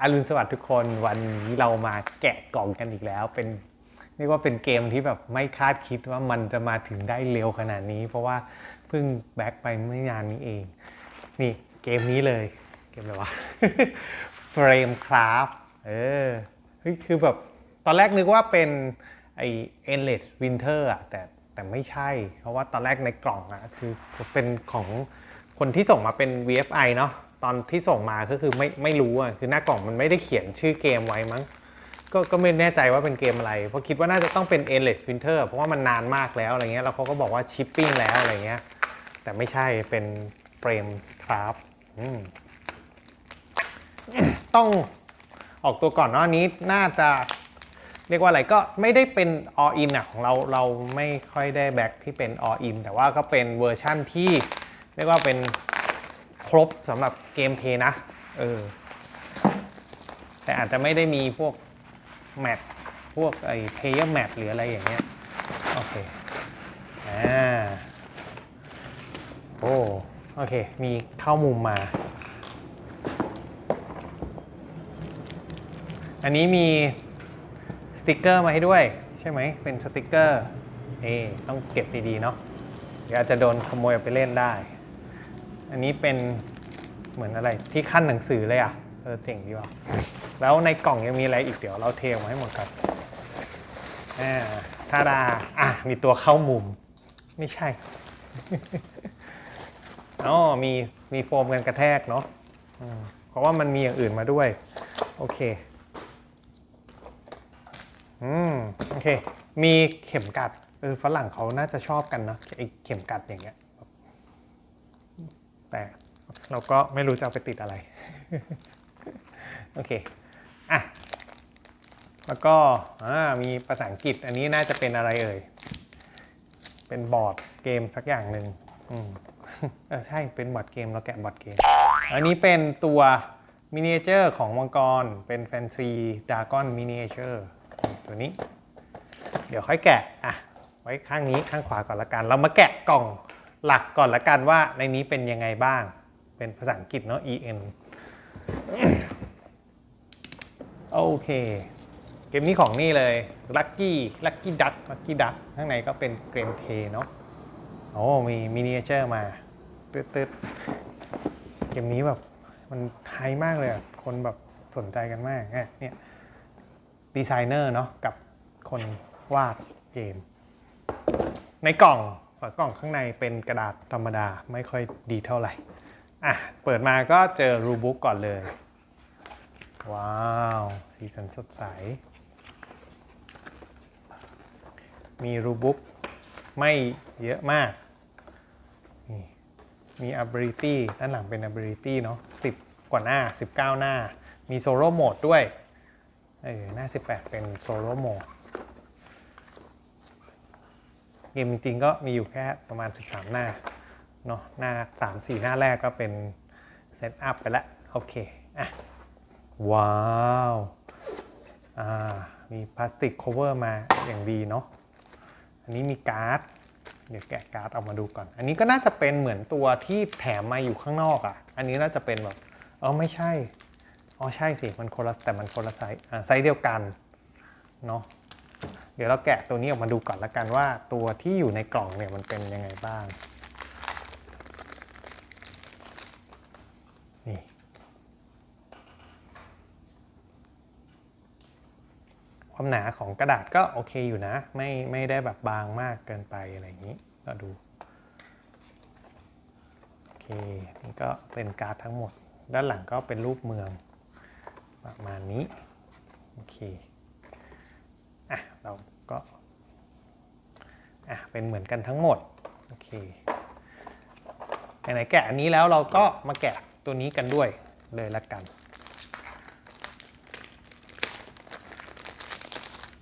อรุณสวัสดิ์ทุกคนวันนี้เรามาแกะกล่องกันอีกแล้ว เป็นเรียกว่าเป็นเกมที่แบบไม่คาดคิดว่ามันจะมาถึงได้เร็วขนาดนี้ เพราะว่าเพิ่งแบ็คไปไม่นานนี้เอง นี่เกมนี้เลยเกมอะไรวะ Frame Craft เออเฮ้ยคือแบบตอนแรกนึกว่าเป็นไอ Endless Winter อะแต่แต่ไม่ใช่ เพราะว่าตอนแรกในกล่องอะคือเป็นของคนที่ส่งมาเป็น VFI เนาะ ตอนที่ส่งมาก็คือไม่ไม่รู้อะคือหน้ากล่องมันไม่ได้เขียนชื่อเกมไว้มั้งก็ก็ไม่แน่ใจว่าเป็นเกมอะไร เพราะคิดว่าน่าจะต้องเป็น Endless Winter เพราะว่ามันนานมากแล้วอะไรเงี้ยแล้วเขาก็บอกว่าชิปปิ้งแล้วอะไรเงี้ยแต่ไม่ใช่เป็นเฟรมครับต้องออกตัวก่อนเนาะอันนี้น่าจะเรียกว่าอะไรก็ไม่ได้เป็น all in อะของเราเราไม่ค่อยได้แบ็คที่เป็น all in แต่ว่าก็เป็นเวอร์ชั่นที่เรียกว่าเป็น ครบสำหรับเกมเพย์นะ เออ แต่อาจจะไม่ได้มีพวกแมทพวกไอ้เพย์แมทหรืออะไรอย่างเงี้ย โอเค อ่า โอ้ โอเค มีเข้ามุมมา อันนี้มีสติกเกอร์มาให้ด้วย ใช่ไหม เป็นสติกเกอร์ เอต้องเก็บดี ๆ เนาะเดี๋ยวอาจจะโดนขโมยไปเล่นได้ อันนี้เป็นเหมือนอะไรที่ขั้นหนังสือเลยอะเออเจ๋งดีว่ะแล้วในกล่องยังมีอะไรอีกเดี๋ยวเราเทออกมาให้หมดครับอ่าทาดาอะมีตัวเข้ามุม ไม่ใช่อ๋อมีมีโฟมกันกระแทกเนาะอืมเพราะว่ามันมีอย่างอื่นมาด้วย โอเคอืมโอเค มีเข็มกัดเออฝรั่งเขาน่าจะชอบกันเนอะไอเข็มกัดอย่างเงี้ย แต่เราก็ไม่รู้จะเอาไปติดอะไร โอเค อะ แล้วก็มีภาษาอังกฤษ อันนี้น่าจะเป็นอะไรเอ่ย เป็นบอร์ดเกมสักอย่างหนึ่งอืมเออใช่ เป็นบอร์ดเกม เราแกะบอร์ดเกม อันนี้เป็นตัวมินิเจอร์ของมังกร เป็นแฟนซีดากอนมินิเจอร์ตัวนี้ เดี๋ยวค่อยแกะ อะ ไว้ข้างนี้ข้างขวาก่อนละกัน เรามาแกะกล่อง หลักก่อนละกันว่าในนี้เป็นยังไงบ้าง เป็นภาษาอังกฤษเนาะ en โอเค เกมนี้ของนี่เลย Lucky Lucky Duck Lucky Duck ข้างในก็เป็นเกมเพย์เนาะโอ้ มีมินิเจอร์มาตึ๊ดตึ๊ดเกมนี้แบบมันไทยมากเลยคนแบบสนใจกันมากเนี่ยเนี่ยดีไซเนอร์เนาะกับคนวาดเกม ในกล่อง ฝากล่องข้างในเป็นกระดาษธรรมดาไม่ค่อยดีเท่าไหร่ อะ เปิดมาก็เจอรูบุ๊กก่อนเลย ว้าว สีสันสดใส มีรูบุ๊กไม่เยอะมากนี่มี ability ด้านหลังเป็น ability เนาะ10 กว่าหน้า 19 หน้า มีโซโล่โหมดด้วย เออ หน้า 18 เป็นโซโล่โหมด เกมจริงๆก็มีอยู่แค่ประมาณ 13 หน้าเนาะหน้า 3 4 หน้าแรกก็เป็นเซตอัพไปแล้วโอเคอะว้าวอ่ามีพลาสติก cover มาอย่างดีเนาะอันนี้มีการ์ด เดี๋ยวแกะการ์ดออกมาดูก่อน อันนี้ก็น่าจะเป็นเหมือนตัวที่แถมมาอยู่ข้างนอกอะ่ะ อันนี้น่าจะเป็นแบบเออไม่ใช่อ๋อใช่สิมันคนละแต่มันคนละไซส์ไซส์เดียวกันเนาะ เดี๋ยวเราแกะตัวนี้ออกมาดูก่อนละกันว่าตัวที่อยู่ในกล่องเนี่ยมันเป็นยังไงบ้าง นี่ ความหนาของกระดาษก็โอเคอยู่นะ ไม่ไม่ได้แบบบางมากเกินไปอะไรอย่างนี้ก็ดู โอเค นี่ก็เป็นการ์ดทั้งหมด ด้านหลังก็เป็นรูปเมือง ประมาณนี้ โอเค อะ เรา ก็อะเป็นเหมือนกันทั้งหมดโอเคไหนๆแกะอันนี้แล้วเราก็มาแกะตัวนี้กันด้วยเลยละกัน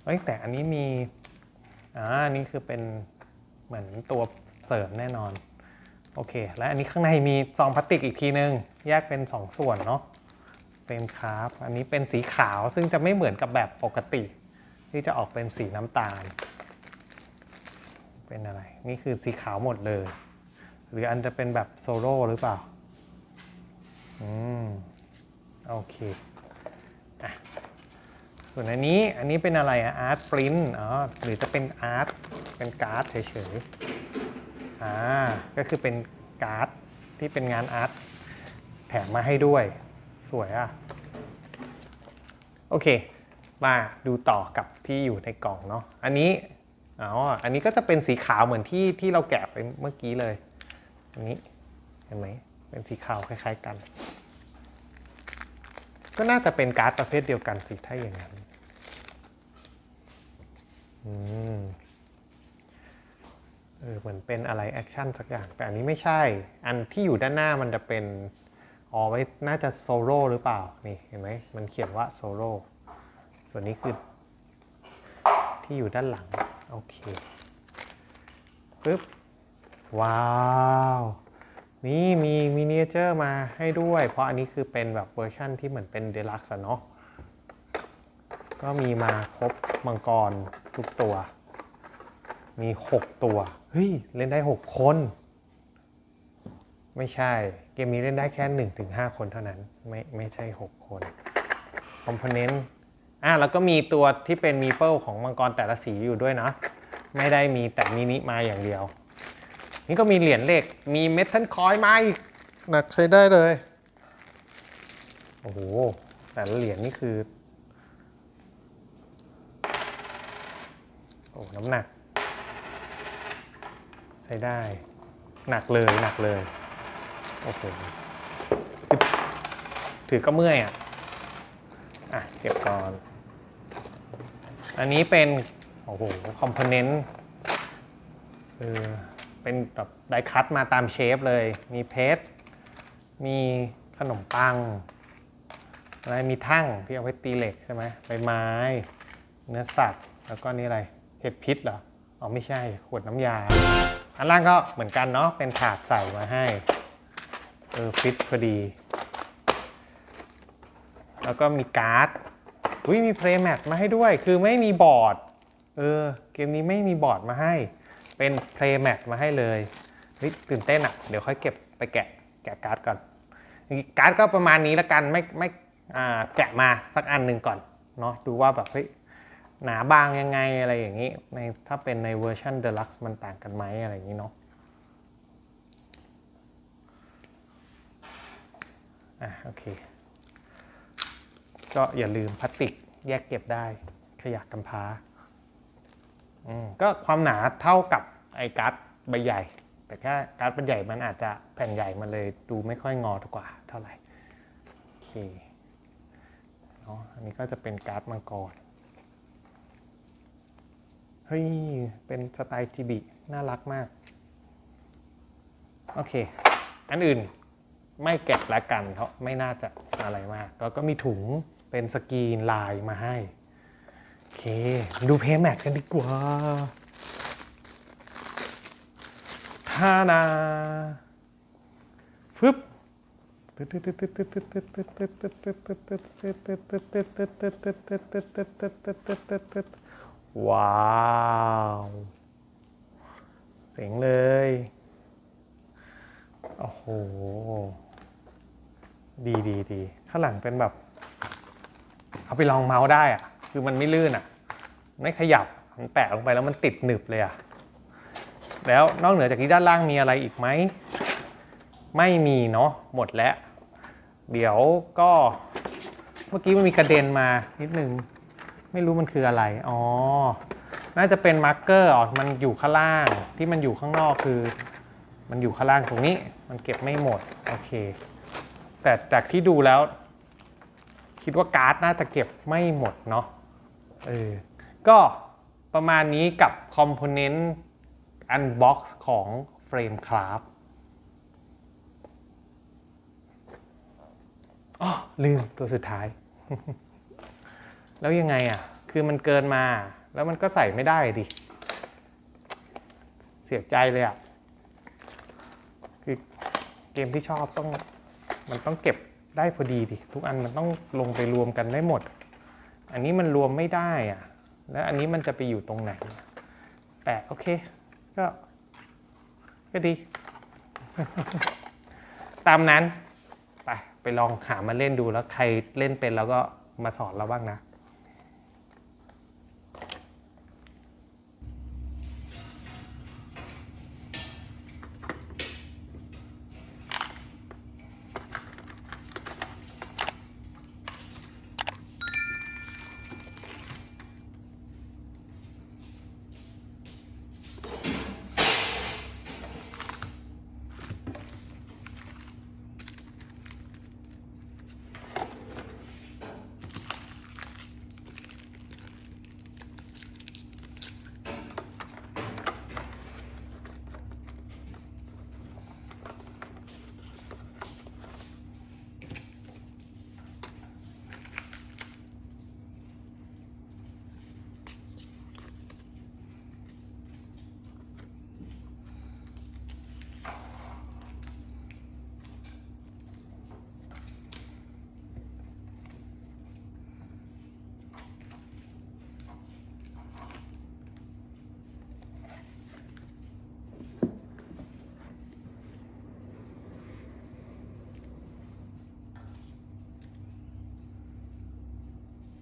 เอ้ยแต่อันนี้มีอ่าอันนี้คือเป็นเหมือนตัวเสริมแน่นอนโอเค และอันนี้ข้างในมีซองพลาสติกอีกทีนึง แยกเป็น 2 ส่วนเนาะเป็นคราฟอันนี้เป็นสีขาวซึ่งจะไม่เหมือนกับแบบปกติ ที่จะออกเป็นสีน้ำตาล เป็นอะไร นี่คือสีขาวหมดเลย หรืออันจะเป็นแบบโซโล่หรือเปล่า อืม โอเคอะส่วนอันนี้ อันนี้เป็นอะไรอะอาร์ตปรินต์อ๋อ หรือจะเป็นอาร์ต เป็นการ์ดเฉยๆ อ่า ก็คือเป็นการ์ดที่เป็นงานอาร์ตแถมมาให้ด้วย สวยอะ โอเค มาดูต่อกับที่อยู่ในกล่องเนาะอันนี้อ๋ออันนี้ก็จะเป็นสีขาวเหมือนที่ที่เราแกะไปเมื่อกี้เลย อันนี้เห็นไหมเป็นสีขาวคล้าย ๆกัน ก็น่าจะเป็นการ์ดประเภทเดียวกันสิถ้าอย่างนั้นอืมเออเหมือนเป็นอะไรแอคชั่นสักอย่าง แต่อันนี้ไม่ใช่ อันที่อยู่ด้านหน้ามันจะเป็นอ๋อไว้น่าจะโซโล่หรือเปล่า นี่เห็นไหมมันเขียนว่าโซโล่ ส่วนนี้คือที่อยู่ด้านหลัง โอเคปึ๊บ ว้าว นี่มีมินิเจอร์มาให้ด้วย เพราะอันนี้คือเป็นแบบเวอร์ชั่นที่เหมือนเป็นเดลักซ์เนาะก็มีมาครบมังกรทุกตัว มี 6 ตัว เฮ้ย เล่นได้ 6 คน ไม่ใช่ เกมนี้เล่นได้แค่ 1-5 คนเท่านั้น ไม่ไม่ใช่ 6 คน คอมโพเนนต์ อะแล้วก็มีตัวที่เป็นมีเปิลของมังกรแต่ละสีอยู่ด้วยนะ ไม่ได้มีแต่มินิมาอย่างเดียว นี่ก็มีเหรียญเหล็กมีเมทัลคอยมาอีกหนักใช้ได้เลย โอ้โห แต่ละเหรียญนี่คือ โอ้น้ำหนัก ใช้ได้ หนักเลยหนักเลย โอ้โหคือถือก็เมื่อยอะ อะ เก็บก่อน อันนี้เป็นโอ้โหคอมโพเนนต์เออเป็นแบบไดคัตมาตามเชฟเลย มีเพชรมีขนมปัง อะไรมีทั่งที่เอาไว้ตีเหล็กใช่ไหมใบไม้ เนื้อสัตว์ แล้วก็นี่อะไรเห็ดพิษเหรออ๋อไม่ใช่ ขวดน้ำยา อันล่างก็เหมือนกันเนาะเป็นถาดใส่มาให้ เออฟิตพอดี แล้วก็มีการ์ด อุ้ยมีเพลย์แมทมาให้ด้วย คือไม่มีบอร์ด เออ เกมนี้ไม่มีบอร์ดมาให้ เป็นเพลย์แมทมาให้เลยเฮ้ยตื่นเต้นอะ่ะ เดี๋ยวค่อยเก็บไปแกะแกะการ์ดก่อน การ์ดก็ประมาณนี้ละกัน ไม่ไม่อ่าแกะมาสักอันหนึ่งก่อน เนาะ ดูว่าแบบเฮ้ยหนาบางยังไงอะไรอย่างนี้ ในถ้าเป็นในเวอร์ชันเดลักซ์มันต่างกันไหมอะไรอย่างนี้เนาะอะโอเค ก็อย่าลืมพลาสติกแยกเก็บได้ ขยะกำพร้าก็ความหนาเท่ากับไอ้การ์ดใบใหญ่ แต่แค่การ์ดใบใหญ่มันอาจจะแผ่นใหญ่มันเลยดูไม่ค่อยงอกว่าเท่าไหร่โอเคเนาะอันนี้ก็จะเป็นการ์ดมังกรเฮ้ย เป็นสไตล์จีบีน่ารักมาก โอเค อันอื่นไม่แกะละกันเพราะไม่น่าจะอะไรมาก แล้วก็มีถุง เป็นสกรีนลายมาให้ โอเค ดูเพย์แมทกันดีกว่าท่านาฟึบว้าวเสียงเลย โอ้โห ดีดีดี ข้างหลังเป็นแบบ เอาไปลองเมาส์ได้อะคือมันไม่ลื่นอะไม่ขยับมันแตะลงไปแล้วมันติดหนึบเลยอะแล้วนอกเหนือจากนี้ด้านล่างมีอะไรอีกไหม ไม่มีเนาะหมดแล้ว เดี๋ยวก็เมื่อกี้มันมีกระเด็นมานิดนึง ไม่รู้มันคืออะไร อ๋อ น่าจะเป็นมาร์กเกอร์อ๋อมันอยู่ข้างล่างที่มันอยู่ข้างนอกคือ มันอยู่ข้างล่างตรงนี้ มันเก็บไม่หมด โอเค แต่จากที่ดูแล้ว คิดว่าการ์ดน่าจะเก็บไม่หมดเนาะเออก็ประมาณนี้กับคอมโพเนนต์อันบ็อกซ์ของ Frame Craft อ๋อลืมตัวสุดท้าย แล้วยังไงอะ คือมันเกินมา แล้วมันก็ใส่ไม่ได้ดิ เสียใจเลยอะ คือเกมที่ชอบต้อง มันต้องเก็บ ได้พอดีดิทุกอันมันต้องลงไปรวมกันได้หมด อันนี้มันรวมไม่ได้อะแล้วอันนี้มันจะไปอยู่ตรงไหน แต่โอเคก็ก็ดี ตามนั้น ไปไปลองหามาเล่นดูแล้วใครเล่นเป็นแล้วก็มาสอนเราบ้างนะ